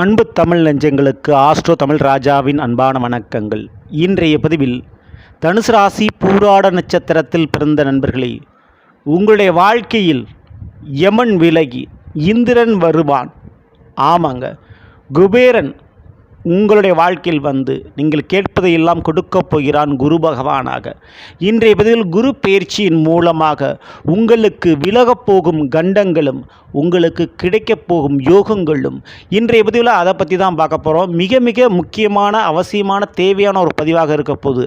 அன்பு தமிழ் நெஞ்சங்களுக்கு ஆஸ்ட்ரோ தமிழ் ராஜாவின் அன்பான வணக்கங்கள். இன்றைய பதிவில் தனுசு ராசி பூராட நட்சத்திரத்தில் பிறந்த நண்பர்களே உங்களுடைய வாழ்க்கையில் யமன் விலகி இந்திரன் வருவான். ஆமாங்க குபேரன் உங்களுடைய வாழ்க்கையில் வந்து நீங்கள் கேட்பதை எல்லாம் கொடுக்கப் போகிறான் குரு பகவானாக. இன்றைய பதிவில் குரு பயிற்சியின் மூலமாக உங்களுக்கு விலகப் போகும் கண்டங்களும் உங்களுக்கு கிடைக்கப் போகும் யோகங்களும் இன்றைய பதிவில் அதை பற்றி தான் பார்க்க போகிறோம் மிக மிக முக்கியமான அவசியமான தேவையான ஒரு பதிவாக இருக்க போகுது.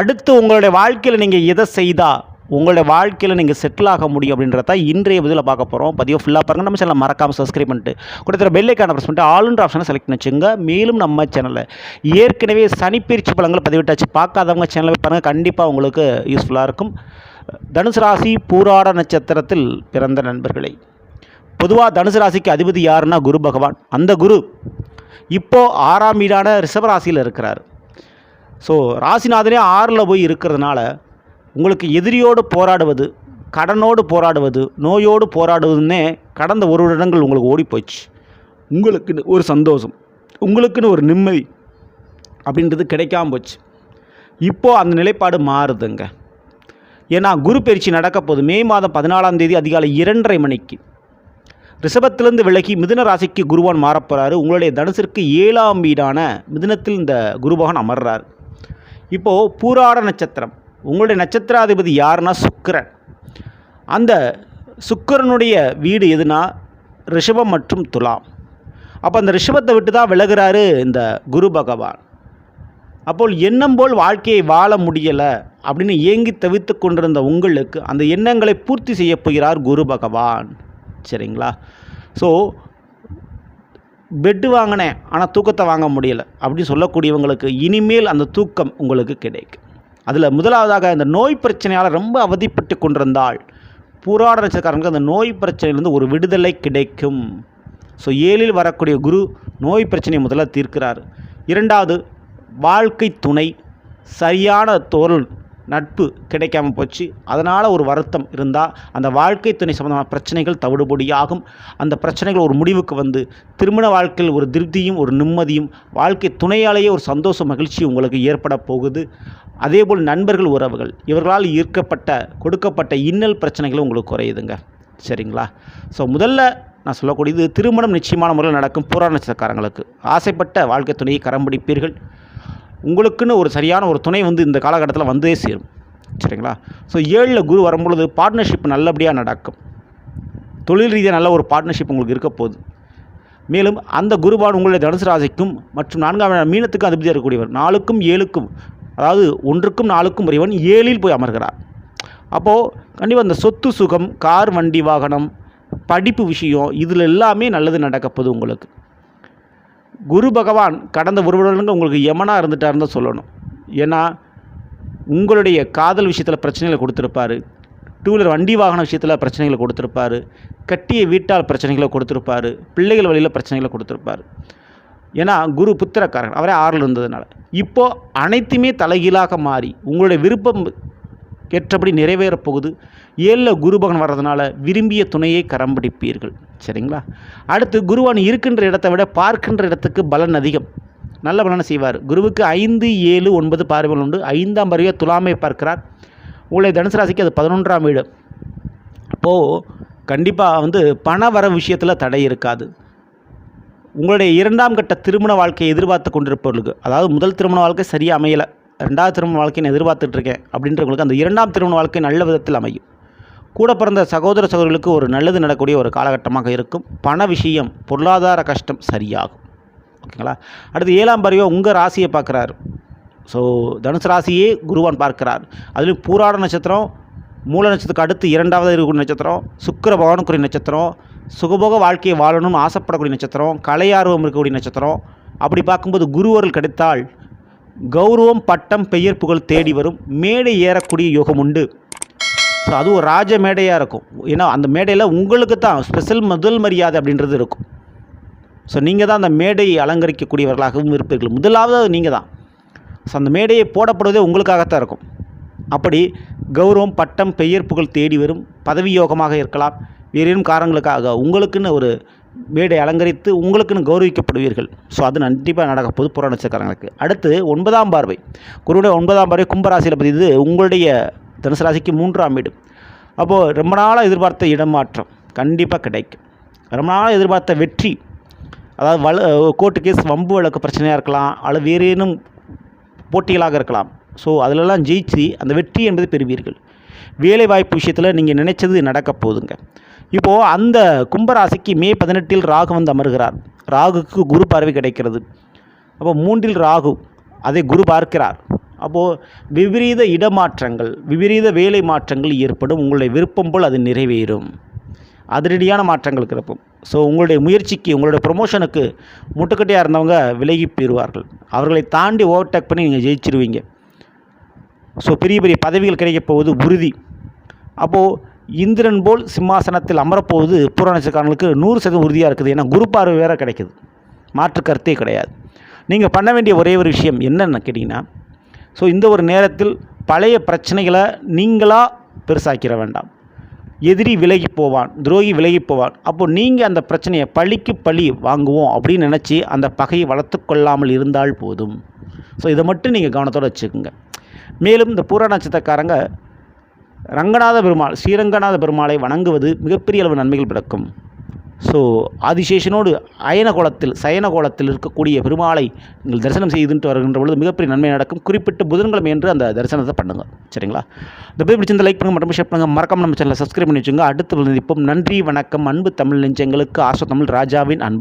அடுத்து உங்களுடைய வாழ்க்கையில் நீங்கள் எதை செய்தால் உங்களுடைய வாழ்க்கையில் நீங்கள் செட்டில் ஆக முடியும் அப்படின்றத இன்றைய பதிவில் பார்க்க போகிறோம் பதிவாக ஃபுல்லாக பாருங்கள் நம்ம சேனல் மறக்காமல் சப்ஸ்கிரைப் பண்ணிட்டு கொடுத்துற பெல்லைக்கான ப்ரெஸ் பண்ணிட்டு ஆளுன்ற ஆப்ஷனை செலக்ட் பண்ணி வச்சுங்க மேலும் நம்ம சேனலில் ஏற்கனவே சனிப்பயிற்சி பழங்களை பதிவிட்டாச்சு. பார்க்காதவங்க சேனலை பாருங்கள் கண்டிப்பாக உங்களுக்கு யூஸ்ஃபுல்லாக இருக்கும். தனுசு ராசி பூராட நட்சத்திரத்தில் பிறந்த நண்பர்களை பொதுவாக தனுசு ராசிக்கு அதிபதி யாருன்னா குரு பகவான். அந்த குரு இப்போது ஆறாம் வீடான ரிஷபராசியில் இருக்கிறார். ஸோ ராசிநாதனே ஆறில் போய் இருக்கிறதுனால உங்களுக்கு எதிரியோடு போராடுவது கடனோடு போராடுவது நோயோடு போராடுவதுன்னே கடந்த ஒரு வருடங்கள் உங்களுக்கு ஓடி உங்களுக்குன்னு ஒரு சந்தோஷம் உங்களுக்குன்னு ஒரு நிம்மதி அப்படின்றது கிடைக்காம போச்சு. இப்போது அந்த நிலைப்பாடு மாறுதுங்க. ஏன்னா குரு பயிற்சி நடக்க போகுது மே மாதம் பதினாலாம் தேதி அதிகாலை இரண்டரை மணிக்கு ரிஷபத்திலிருந்து விலகி மிதுன ராசிக்கு குருவான் மாறப்போகிறாரு உங்களுடைய தனுசிற்கு ஏழாம் வீடான மிதுனத்தில் இந்த குருபகன் அமர்றார். இப்போது பூராட நட்சத்திரம் உங்களுடைய நட்சத்திராதிபதி யாருன்னா சுக்கிரன். அந்த சுக்கிரனுடைய வீடு எதுனா ரிஷபம் மற்றும் துலாம். அப்போ அந்த ரிஷபத்தை விட்டு தான் விலகுறாரு இந்த குரு பகவான். அப்போ எண்ணம் போல் வாழ்க்கையை வாழ முடியலை அப்படின்னு ஏங்கி தவித்து கொண்டிருந்த உங்களுக்கு அந்த எண்ணங்களை பூர்த்தி செய்ய போகிறார் குரு பகவான். சரிங்களா? ஸோ பெட்டு வாங்கினேன் ஆனால் தூக்கத்தை வாங்க முடியலை அப்படின்னு சொல்லக்கூடியவங்களுக்கு இனிமேல் அந்த தூக்கம் உங்களுக்கு கிடைக்கும். அதில் முதலாவதாக இந்த நோய் பிரச்சனையால் ரொம்ப அவதிப்பட்டு கொண்டிருந்தால் பூராட நட்சத்திரக்காரங்களுக்கு அந்த நோய் பிரச்சனையிலிருந்து ஒரு விடுதலை கிடைக்கும். ஸோ ஏழில் வரக்கூடிய குரு நோய் பிரச்சனையை முதல்ல தீர்க்கிறார். இரண்டாவது வாழ்க்கை துணை சரியான தோல் நட்பு கிடைக்காம போச்சு. அதனால் ஒரு வருத்தம் இருந்தால் அந்த வாழ்க்கை துணை சம்பந்தமான பிரச்சனைகள் தவிடுபடியாகும். அந்த பிரச்சனைகள் ஒரு முடிவுக்கு வந்து திருமண வாழ்க்கையில் ஒரு திருப்தியும் ஒரு நிம்மதியும் வாழ்க்கை துணையாலேயே ஒரு சந்தோஷ மகிழ்ச்சி உங்களுக்கு ஏற்பட போகுது. அதேபோல் நண்பர்கள் உறவுகள் இவர்களால் ஈர்க்கப்பட்ட கொடுக்கப்பட்ட இன்னல் பிரச்சனைகளும் உங்களுக்கு குறையுதுங்க. சரிங்களா? ஸோ முதல்ல நான் சொல்லக்கூடியது திருமணம் நிச்சயமான முறையில் நடக்கும் புராண நட்சத்திரக்காரங்களுக்கு. ஆசைப்பட்ட வாழ்க்கை துணையை கரம் பிடிப்பீர்கள். உங்களுக்குன்னு ஒரு சரியான ஒரு துணை வந்து இந்த காலகட்டத்தில் வந்தே சேரும். சரிங்களா? ஸோ ஏழில் குரு வரும்பொழுது பார்ட்னர்ஷிப் நல்லபடியாக நடக்கும். தொழில் ரீதியாக நல்ல ஒரு பார்ட்னர்ஷிப் உங்களுக்கு இருக்க போகுது. மேலும் அந்த குருபான் உங்களுடைய தனுசு ராசிக்கும் மற்றும் நான்காம் மீனத்துக்கும் அதிபதியாக இருக்கக்கூடியவர் நாலுக்கும் ஏழுக்கும் அதாவது ஒன்றுக்கும் நாலுக்கும் இறைவன் ஏழில் போய் அமர்கிறார். அப்போது கண்டிப்பாக அந்த சொத்து சுகம் கார் வண்டி வாகனம் படிப்பு விஷயம் இதில் எல்லாமே நல்லது நடக்கப்போகுது உங்களுக்கு. குரு பகவான் கடந்த ஒரு வருடங்கள் உங்களுக்கு யமனாக இருந்துட்டாருன்னு தான் சொல்லணும். ஏன்னா உங்களுடைய காதல் விஷயத்தில் பிரச்சனைகளை கொடுத்துருப்பாரு. டூ வீலர் வண்டி வாகன விஷயத்தில் பிரச்சனைகளை கொடுத்துருப்பாரு. கட்டிய வீட்டால் பிரச்சனைகளை கொடுத்துருப்பாரு. பிள்ளைகள் வழியில் பிரச்சனைகளை கொடுத்துருப்பாரு. ஏன்னா குரு புத்திரக்காரன் அவரே ஆறில் இருந்ததுனால. இப்போது அனைத்துமே தலைகீழாக மாறி உங்களுடைய விருப்பம் ஏற்றபடி நிறைவேறப் போகுது. ஏழில் குருபகன் வர்றதுனால விரும்பிய துணையை கரம் பிடிப்பீர்கள். சரிங்களா? அடுத்து குருவான் இருக்கின்ற இடத்தை விட பார்க்கின்ற இடத்துக்கு பலன் அதிகம். நல்ல பலனை செய்வார். குருவுக்கு ஐந்து ஏழு ஒன்பது பார்வைகள் உண்டு. ஐந்தாம் பறவையை துலாமை பார்க்கிறார். உங்களை தனுசு ராசிக்கு அது பதினொன்றாம் வீடு. அப்போது கண்டிப்பாக வந்து பண வர விஷயத்தில் தடை இருக்காது. உங்களுடைய இரண்டாம் கட்ட திருமண வாழ்க்கையை எதிர்பார்த்து கொண்டிருப்பவர்களுக்கு அதாவது முதல் திருமண வாழ்க்கை சரியாக அமையலை. ரெண்டாவது திருமண வாழ்க்கையை நான் எதிர்பார்த்துட்ருக்கேன் அப்படின்றவங்களுக்கு அந்த இரண்டாம் திருமண வாழ்க்கை நல்ல விதத்தில் அமையும். கூட பிறந்த சகோதர சகோதரிகளுக்கு ஒரு நல்லது நடக்கூடிய ஒரு காலகட்டமாக இருக்கும். பண விஷயம் பொருளாதார கஷ்டம் சரியாகும். ஓகேங்களா? அடுத்து ஏழாம் பருவம் உங்கள் ராசியை பார்க்குறாரு. ஸோ தனுசு ராசியே குருவான் பார்க்கிறார். அதுலேயும் பூராட நட்சத்திரம் மூல நட்சத்திரத்துக்கு அடுத்து இரண்டாவது இருக்கக்கூடிய நட்சத்திரம் சுக்கர பகவானுக்குரிய நட்சத்திரம் சுகபோக வாழ்க்கையை வாழணும்னு ஆசைப்படக்கூடிய நட்சத்திரம் கலையார்வம் இருக்கக்கூடிய நட்சத்திரம். அப்படி பார்க்கும்போது குருவர்கள் கிடைத்தால் கௌரவம் பட்டம் பெயர் புகழ் தேடி வரும் மேடை ஏறக்கூடிய யோகம் உண்டு. ஸோ அது ஒரு ராஜ மேடையாக இருக்கும். ஏன்னா அந்த மேடையில் உங்களுக்கு தான் ஸ்பெஷல் முதல் மரியாதை அப்படின்றது இருக்கும். ஸோ நீங்கள் தான் அந்த மேடையை அலங்கரிக்கக்கூடியவர்களாகவும் இருப்பீர்கள். முதலாவது நீங்கள் தான் ஸோ அந்த மேடையை போடப்படுவதே உங்களுக்காகத்தான் இருக்கும். அப்படி கௌரவம் பட்டம் பெயர் புகழ் தேடி வரும் பதவி யோகமாக இருக்கலாம். வேறேனும் காரணங்களுக்காக உங்களுக்குன்னு ஒரு மேடை அலங்கரித்து உங்களுக்குன்னு கௌரவிக்கப்படுவீர்கள். ஸோ அது கண்டிப்பாக நடக்க போகுது புற அடுத்து ஒன்பதாம் பார்வை. குருடைய ஒன்பதாம் பார்வை கும்பராசியில் பதிவு உங்களுடைய தனுசு ராசிக்கு மூன்றாம் வீடு. அப்போது ரொம்ப நாளாக எதிர்பார்த்த இடமாற்றம் கண்டிப்பாக கிடைக்கும். ரொம்ப நாளாக எதிர்பார்த்த வெற்றி அதாவது வல கோர்ட்டு கேஸ் வம்பு வழக்கு பிரச்சனையாக இருக்கலாம் அல்லது வேறு ஏனும் போட்டிகளாக இருக்கலாம். ஸோ அதிலெல்லாம் ஜெயிச்சு அந்த வெற்றி என்பது பெறுவீர்கள். வேலை வாய்ப்பு விஷயத்தில் நீங்கள் நினைச்சது நடக்க போகுதுங்க. இப்போது அந்த கும்பராசிக்கு மே பதினெட்டில் ராகு வந்து அமர்கிறார். ராகுக்கு குரு பார்வை கிடைக்கிறது. அப்போ மூன்றில் ராகு அதை குரு பார்க்கிறார். அப்போது விபரீத இடமாற்றங்கள் விபரீத வேலை மாற்றங்கள் ஏற்படும். உங்களுடைய விருப்பம் போல் அது நிறைவேறும். அதிரடியான மாற்றங்கள் கிடப்பும் ஸோ உங்களுடைய முயற்சிக்கு உங்களுடைய ப்ரொமோஷனுக்கு முட்டுக்கட்டையாக இருந்தவங்க விலகி போயிடுவார்கள் அவர்களை தாண்டி ஓவர்டேக் பண்ணி நீங்கள் ஜெயிச்சிருவீங்க. ஸோ பெரிய பெரிய பதவிகள் கிடைக்கப் போவது உறுதி. அப்போது இந்திரன் போல் சிம்மாசனத்தில் அமரப்போவது புறநட்சக்காரங்களுக்கு நூறு சதவீதம் உறுதியாக இருக்குது. ஏன்னா குரு பார்வை வேறு கிடைக்குது. மாற்று கருத்தே கிடையாது. நீங்கள் பண்ண வேண்டிய ஒரே ஒரு விஷயம் என்னென்னு கேட்டிங்கன்னா ஸோ இந்த ஒரு நேரத்தில் பழைய பிரச்சனைகளை நீங்களாக பெருசாக்கிட வேண்டாம். எதிரி விலகி போவான் துரோகி விலகி போவான். அப்போது நீங்கள் அந்த பிரச்சனையை பழிக்கு பழி வாங்குவோம் அப்படின்னு நினச்சி அந்த பகையை வளர்த்து கொள்ளாமல் இருந்தால் போதும். ஸோ இதை மட்டும் நீங்கள் கவனத்தோடு வச்சுக்கோங்க. மேலும் இந்த பூர நட்சத்திரக்காரங்க ரங்கநாத பெருமாள் ஸ்ரீரங்கநாத பெருமாளை வணங்குவது மிகப்பெரிய அளவு நன்மைகள் பிறக்கும் ஸோ ஆதிசேஷனோடு அயன கோலத்தில் சயன கோலத்தில் இருக்கக்கூடிய பெருமாளை நீங்கள் தரிசனம் செய்துட்டு வருகின்ற பொழுது மிகப்பெரிய நன்மை நடக்கும். குறிப்பிட்ட புதன்கிழமை என்று அந்த தரிசனத்தை பண்ணுங்க. சரிங்களா? இந்த போய் பிடிச்சிருந்த லைக் பண்ணுங்க மற்றும் ஷேர் பண்ணுங்கள் மறக்காம நம்ம சேனலை சப்ஸ்கிரைப் பண்ணி வச்சுங்க அடுத்து சந்திப்போம் நன்றி வணக்கம். அன்பு தமிழ் நெஞ்சங்களுக்கு ஆசோ தமிழ் ராஜாவின் அன்பா